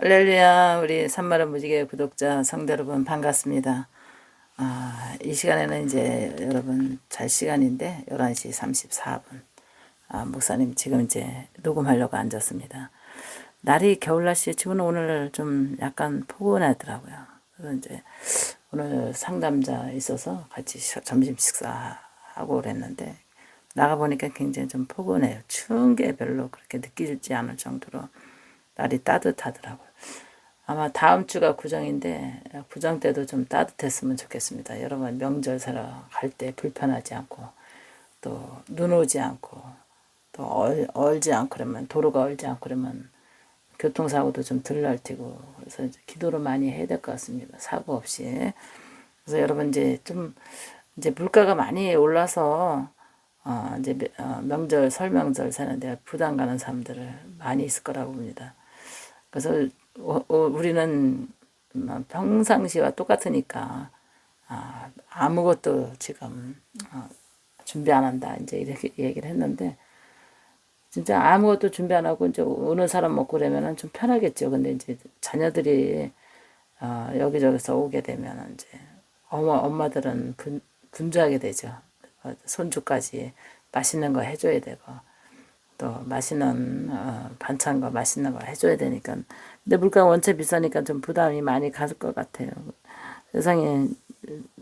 할렐루야 우리 산마른 무지개 구독자 성도 여러분 반갑습니다. 아, 이 시간에는 이제 여러분 잘 시간인데 11시 34분 아, 목사님 지금 이제 녹음하려고 앉았습니다. 날이 겨울 날씨 지금 오늘 좀 약간 포근하더라고요. 그래서 이제 오늘 상담자 있어서 같이 시- 점심 식사하고 그랬는데 나가 보니까 굉장히 좀 포근해요. 추운 게 별로 그렇게 느끼지 않을 정도로 날이 따뜻하더라고요. 아마 다음 주가 구정인데 구정 때도 좀 따뜻했으면 좋겠습니다. 여러분 명절 사러 갈 때 불편하지 않고 또 눈 오지 않고 또 얼, 얼지 않고 그러면 도로가 얼지 않고 그러면 교통사고도 좀 덜 날 테고 그래서 기도를 많이 해야 될 것 같습니다. 사고 없이. 그래서 여러분 이제 좀 이제 물가가 많이 올라서 어 이제 명- 어, 명절 설명절 사는데 부담 가는 사람들을 많이 있을 거라고 봅니다. 그래서 우리는 뭐 평상시와 똑같으니까 아, 아무것도 지금 어, 준비 안 한다 이제 이렇게 얘기를 했는데 진짜 아무것도 준비 안 하고 이제 오는 사람 먹고 그러면은 좀 편하겠죠. 근데 이제 자녀들이 어, 여기저기서 오게 되면 이제 어머 엄마들은 분, 분주하게 되죠. 어, 손주까지 맛있는 거 해줘야 되고 또 맛있는 어, 반찬과 맛있는 거 해줘야 되니까 근데 물가가 원체 비싸니까 좀 부담이 많이 가질 것 같아요. 세상에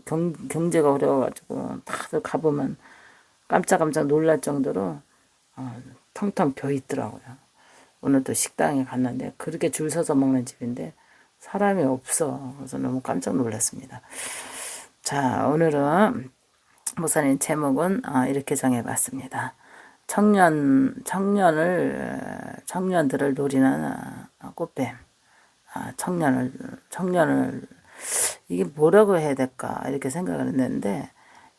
경, 경제가 어려워가지고 다들 가보면 깜짝깜짝 놀랄 정도로 어, 텅텅 비어 있더라고요. 오늘도 식당에 갔는데 그렇게 줄 서서 먹는 집인데 사람이 없어. 그래서 너무 깜짝 놀랐습니다. 자, 오늘은 목사님 제목은 어, 이렇게 정해봤습니다. 청년 청년을 청년들을 노리는 어, 꽃뱀. 아, 청년을 청년을 이게 뭐라고 해야 될까 이렇게 생각을 했는데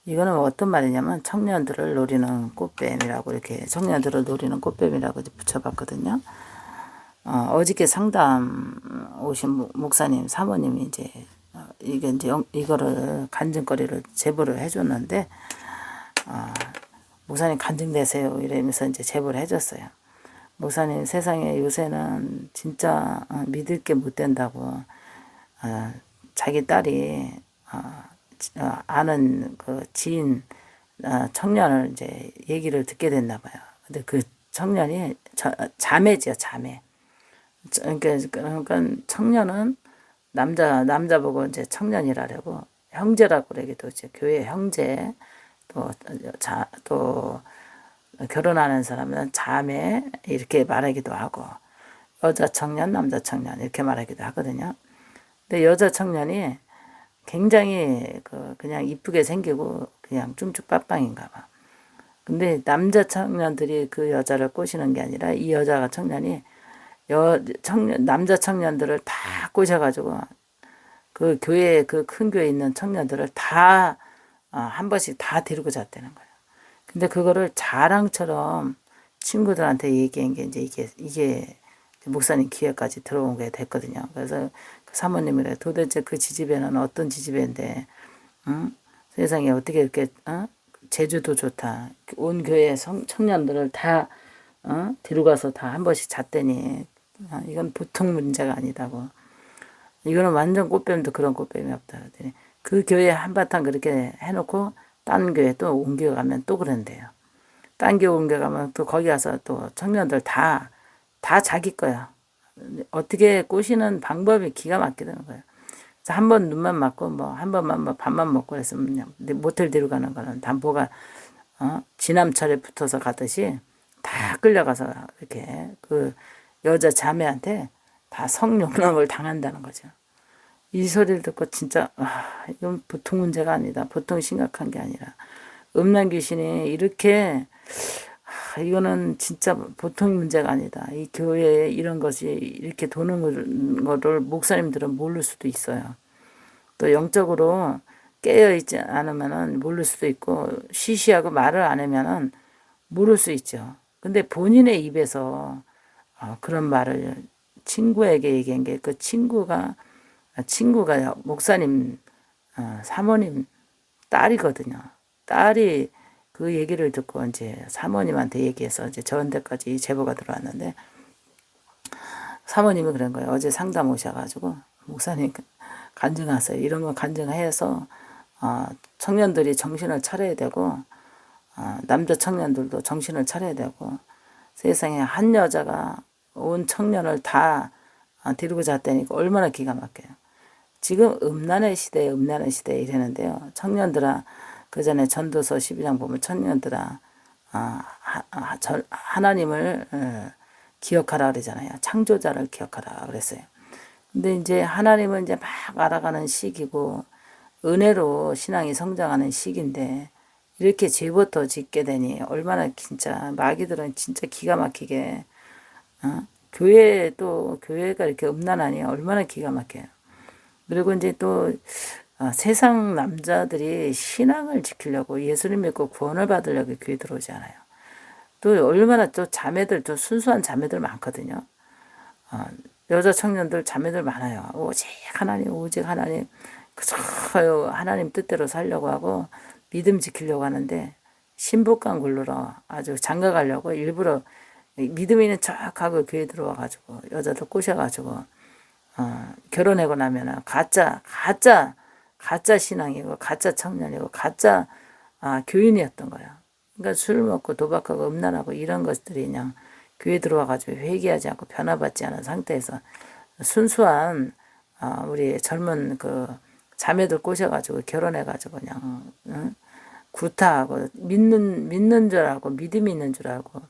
이거는 어떤 말이냐면 청년들을 노리는 꽃뱀이라고 이렇게 청년들을 노리는 꽃뱀이라고 붙여봤거든요. 어, 어저께 상담 오신 목- 목사님 사모님이 이제 어, 이게 이제 영- 이거를 간증거리를 제보를 해줬는데 어, 목사님 간증되세요 이러면서 이제 제보를 해줬어요. 목사님 세상에 요새는 진짜 어, 믿을 게 못 된다고 어, 자기 딸이 어, 지- 어, 아는 그 지인 어, 청년을 이제 얘기를 듣게 됐나 봐요. 근데 그 청년이 저, 자매지요 자매. 저- 그러니까 그러니까 청년은 남자 남자 보고 이제 청년이라고 형제라고 그러기도 이제 교회 형제 또자또 결혼하는 사람은 자매 이렇게 말하기도 하고 여자 청년 남자 청년 이렇게 말하기도 하거든요. 근데 여자 청년이 굉장히 그 그냥 이쁘게 생기고 그냥 쭝쭈빠빵인가 봐. 근데 남자 청년들이 그 여자를 꼬시는 게 아니라 이 여자가 청년이 여 청년 남자 청년들을 다 꼬셔가지고 그 교회 그 큰 교회 있는 청년들을 다 어, 한 번씩 다 데리고 잤다는 거예요. 근데 그거를 자랑처럼 친구들한테 얘기한 게 이제 이게 이게 목사님 기회까지 들어온 게 됐거든요. 그래서 그 사모님이래 도대체 그 지집에는 어떤 지집인데, 응? 세상에 어떻게 이렇게 어? 제주도 좋다. 온 교회 성, 청년들을 다 어? 데려가서 다 한 번씩 잤더니 어, 이건 보통 문제가 아니다고. 이거는 완전 꽃뱀도 그런 꽃뱀이 없다 그러더니 그 교회 한바탕 그렇게 해놓고 딴 교회 또 옮겨가면 또 그런대요. 딴 교회 옮겨가면 또 거기 가서 또 청년들 다, 다 자기 거야. 어떻게 꼬시는 방법이 기가 막히다는 거예요. 한번 눈만 맞고 뭐 한 번만 뭐 밥만 먹고 그랬으면 그냥 모텔 데려가는 거는 담보가 어? 지남철에 붙어서 가듯이 다 끌려가서 이렇게 그 여자 자매한테 다 성욕랑을 당한다는 거죠. 이 소리를 듣고 진짜 아, 이건 보통 문제가 아니다. 보통 심각한 게 아니라 음란 귀신이 이렇게 아, 이거는 진짜 보통 문제가 아니다. 이 교회에 이런 것이 이렇게 도는 걸- 거를 목사님들은 모를 수도 있어요. 또 영적으로 깨어 있지 않으면은 모를 수도 있고 시시하고 말을 안 하면은 모를 수 있죠. 근데 본인의 입에서 어, 그런 말을 친구에게 얘기한 게 그 친구가 친구가 목사님 어, 사모님 딸이거든요. 딸이 그 얘기를 듣고 이제 사모님한테 얘기해서 이제 저한테까지 이 제보가 들어왔는데 사모님이 그런 거예요. 어제 상담 오셔가지고 목사님 간증하세요. 이런 거 간증해서 어, 청년들이 정신을 차려야 되고 어, 남자 청년들도 정신을 차려야 되고 세상에 한 여자가 온 청년을 다 어, 데리고 잤다니까 얼마나 기가 막혀요. 지금 음란의 시대에 음란의 시대에 이랬는데요. 청년들아 그 전에 전도서 12장 보면 청년들아 어, 하, 하, 절, 하나님을 어, 기억하라 그러잖아요. 창조자를 기억하라 그랬어요. 근데 이제 하나님은 이제 막 알아가는 시기고 은혜로 신앙이 성장하는 시기인데 이렇게 죄부터 짓게 되니 얼마나 진짜 마귀들은 진짜 기가 막히게 어? 교회 또 교회가 이렇게 음란하니 얼마나 기가 막혀요. 그리고 이제 또 어, 세상 남자들이 신앙을 지키려고 예수님 믿고 구원을 받으려고 교회 들어오잖아요. 또 얼마나 또 자매들 또 순수한 자매들 많거든요. 어, 여자 청년들 자매들 많아요. 오직 하나님 오직 하나님 그저 하나님 뜻대로 살려고 하고 믿음 지키려고 하는데 신부간 굴러러 아주 장가 가려고 일부러 믿음 있는 척 하고 교회 들어와 가지고 여자들 꼬셔가지고 어, 결혼하고 나면은 가짜 가짜 가짜 신앙이고 가짜 청년이고 가짜 아, 교인이었던 거야. 그러니까 술 먹고 도박하고 음란하고 이런 것들이 그냥 교회 들어와 가지고 회개하지 않고 변화받지 않은 상태에서 순수한 어, 우리 젊은 그 자매들 꼬셔가지고 결혼해가지고 그냥 응? 구타하고 믿는 믿는 줄 알고 믿음이 있는 줄 알고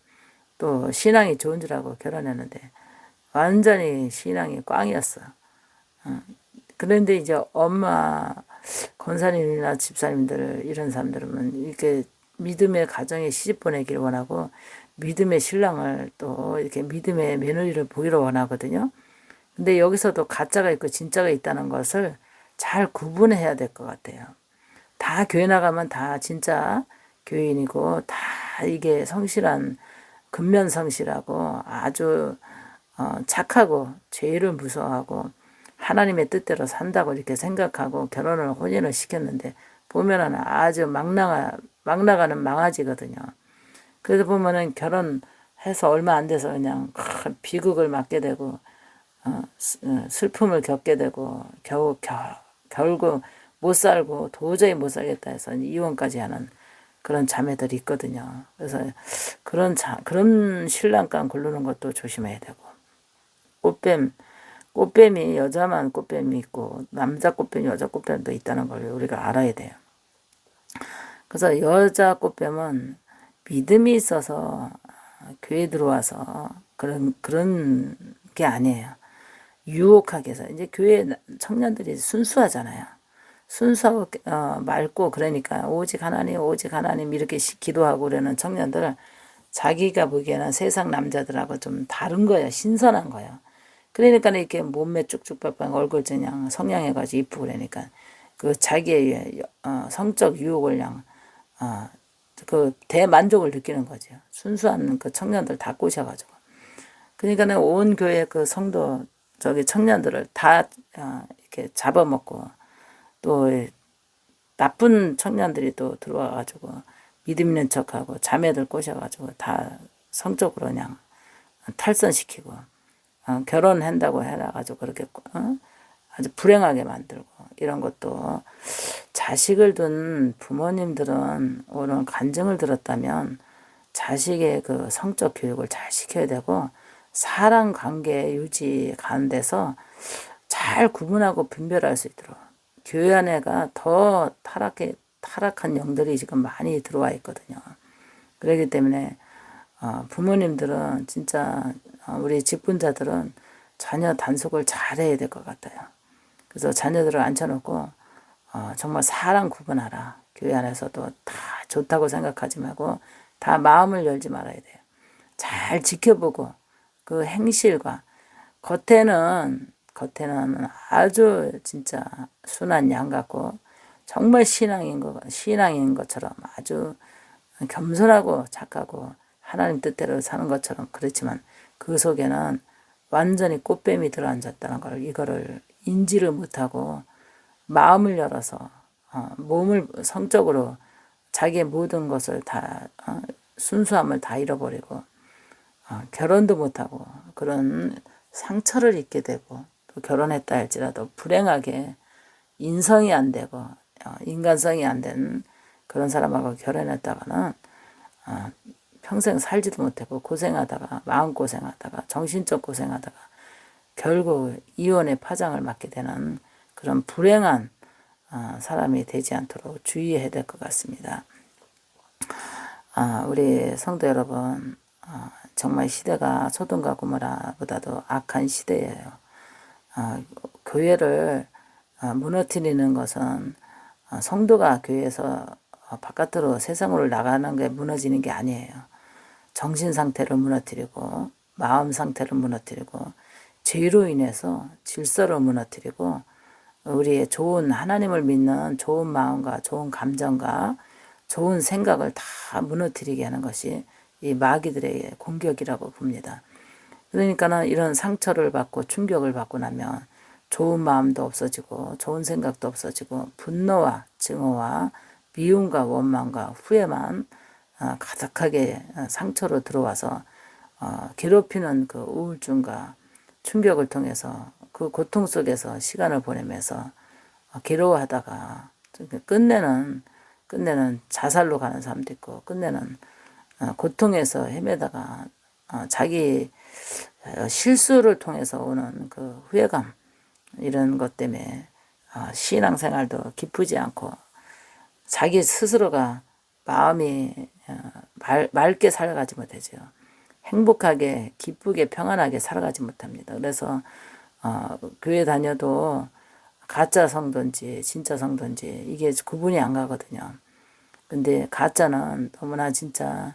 또 신앙이 좋은 줄 알고 결혼했는데 완전히 신앙이 꽝이었어. 응? 그런데 이제 엄마 권사님이나 집사님들 이런 사람들은 이렇게 믿음의 가정에 시집 보내기를 원하고 믿음의 신랑을 또 이렇게 믿음의 며느리를 보기를 원하거든요. 근데 여기서도 가짜가 있고 진짜가 있다는 것을 잘 구분해야 될 것 같아요. 다 교회 나가면 다 진짜 교인이고 다 이게 성실한 근면 성실하고 아주 어, 착하고 죄를 무서워하고 하나님의 뜻대로 산다고 이렇게 생각하고 결혼을 혼인을 시켰는데 보면은 아주 막 나가 막 나가는 망아지거든요. 그래서 보면은 결혼해서 얼마 안 돼서 그냥 큰 비극을 맞게 되고 어, 어 슬픔을 겪게 되고 겨우 겨, 결국 못 살고 도저히 못 살겠다 해서 이혼까지 하는 그런 자매들이 있거든요. 그래서 그런 자, 그런 신랑감 고르는 것도 조심해야 되고 꽃뱀 꽃뱀이 여자만 꽃뱀이 있고 남자 꽃뱀 여자 꽃뱀도 있다는 걸 우리가 알아야 돼요. 그래서 여자 꽃뱀은 믿음이 있어서 교회 들어와서 그런 그런 게 아니에요. 유혹하게 해서 이제 교회 청년들이 순수하잖아요. 순수하고 어, 맑고 그러니까 오직 하나님 오직 하나님 이렇게 기도하고 그러는 청년들 자기가 보기에는 세상 남자들하고 좀 다른 거야 신선한 거야. 그러니까 이렇게 몸매 쭉쭉 빡빡 얼굴 그냥 성냥해가지고 이쁘고 그러니까 그 자기의 어, 성적 유혹을 그냥 어, 그 대만족을 느끼는 거죠. 순수한 그 청년들 다 꼬셔가지고. 그러니까는 온 교회 그 성도 저기 청년들을 다 어, 이렇게 잡아먹고 또 나쁜 청년들이 또 들어와가지고 믿음 있는 척하고 자매들 꼬셔가지고 다 성적으로 그냥 탈선시키고 어, 결혼한다고 해놔가지고 그렇게 어? 아주 불행하게 만들고 이런 것도 자식을 둔 부모님들은 오늘 간증을 들었다면 자식의 그 성적 교육을 잘 시켜야 되고 사람 관계 유지 가는 데서 잘 구분하고 분별할 수 있도록 교회 안에가 더 타락해 타락한 영들이 지금 많이 들어와 있거든요. 그렇기 때문에 어, 부모님들은 진짜 어, 우리 직분자들은 자녀 단속을 잘해야 될 것 같아요. 그래서 자녀들을 앉혀놓고 어, 정말 사람 구분하라. 교회 안에서도 다 좋다고 생각하지 말고 다 마음을 열지 말아야 돼요. 잘 지켜보고 그 행실과 겉에는 겉에는 아주 진짜 순한 양 같고 정말 신앙인 것 신앙인 것처럼 아주 겸손하고 착하고 하나님 뜻대로 사는 것처럼 그렇지만 그 속에는 완전히 꽃뱀이 들어앉았다는 걸 이거를 인지를 못하고 마음을 열어서 어, 몸을 성적으로 자기의 모든 것을 다 어, 순수함을 다 잃어버리고 어, 결혼도 못하고 그런 상처를 입게 되고 또 결혼했다 할지라도 불행하게 인성이 안 되고 어, 인간성이 안 된 그런 사람하고 결혼했다가는 어, 평생 살지도 못하고 고생하다가 마음 고생하다가 정신적 고생하다가 결국 이혼의 파장을 맞게 되는 그런 불행한 어, 사람이 되지 않도록 주의해야 될 것 같습니다. 아, 우리 성도 여러분, 어, 정말 시대가 소돔과 고모라보다도 악한 시대예요. 어, 교회를 어, 무너뜨리는 것은 어, 성도가 교회에서 어, 바깥으로 세상으로 나가는 게 무너지는 게 아니에요. 정신 상태를 무너뜨리고 마음 상태를 무너뜨리고 죄로 인해서 질서를 무너뜨리고 우리의 좋은 하나님을 믿는 좋은 마음과 좋은 감정과 좋은 생각을 다 무너뜨리게 하는 것이 이 마귀들의 공격이라고 봅니다. 그러니까는 이런 상처를 받고 충격을 받고 나면 좋은 마음도 없어지고 좋은 생각도 없어지고 분노와 증오와 미움과 원망과 후회만 어, 가득하게 어, 상처로 들어와서 어, 괴롭히는 그 우울증과 충격을 통해서 그 고통 속에서 시간을 보내면서 괴로워하다가 끝내는 끝내는 자살로 가는 사람도 있고 끝내는 고통에서 헤매다가 자기 실수를 통해서 오는 그 후회감 이런 것 때문에 신앙생활도 기쁘지 않고 자기 스스로가 마음이 말, 맑게 살아가지 못하죠. 행복하게 기쁘게 평안하게 살아가지 못합니다. 그래서 어, 교회 다녀도 가짜 성도인지 진짜 성도인지 이게 구분이 안 가거든요. 근데 가짜는 너무나 진짜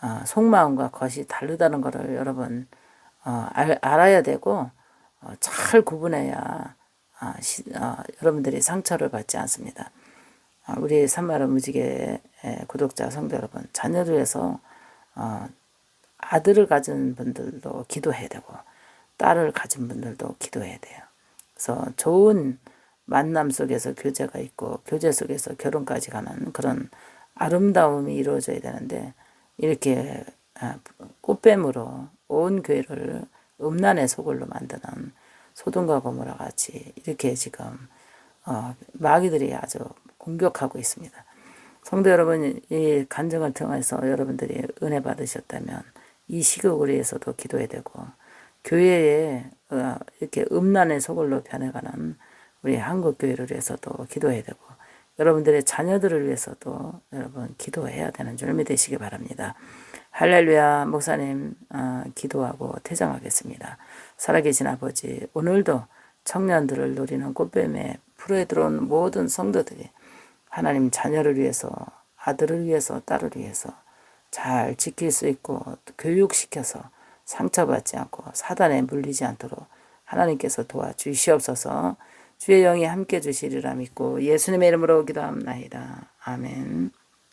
어, 속마음과 겉이 다르다는 것을 여러분 어, 알, 알아야 되고 어, 잘 구분해야 어, 시, 어, 여러분들이 상처를 받지 않습니다. 어, 우리 산마루 무지개 구독자 성도 여러분 자녀를 위해서 어, 아들을 가진 분들도 기도해야 되고 딸을 가진 분들도 기도해야 돼요. 그래서 좋은 만남 속에서 교제가 있고 교제 속에서 결혼까지 가는 그런 아름다움이 이루어져야 되는데 이렇게 아, 꽃뱀으로 온 교회를 음란의 소굴로 만드는 소돔과 고모라 같이 이렇게 지금 어, 마귀들이 아주 공격하고 있습니다. 성도 여러분, 이 간증을 통해서 여러분들이 은혜 받으셨다면 이 시국을 위해서도 기도해야 되고 교회에 어, 이렇게 음란의 소굴로 변해가는 우리 한국 교회를 위해서도 기도해야 되고 여러분들의 자녀들을 위해서도 여러분 기도해야 되는 줄 믿으시기 바랍니다. 할렐루야 목사님 어, 기도하고 퇴장하겠습니다. 살아계신 아버지 오늘도 청년들을 노리는 꽃뱀에 풀에 들어온 모든 성도들이 하나님 자녀를 위해서 아들을 위해서 딸을 위해서 잘 지킬 수 있고 교육시켜서 상처받지 않고 사단에 물리지 않도록 하나님께서 도와주시옵소서 주의 영이 함께 주시리라 믿고 예수님의 이름으로 기도합나이다. 아멘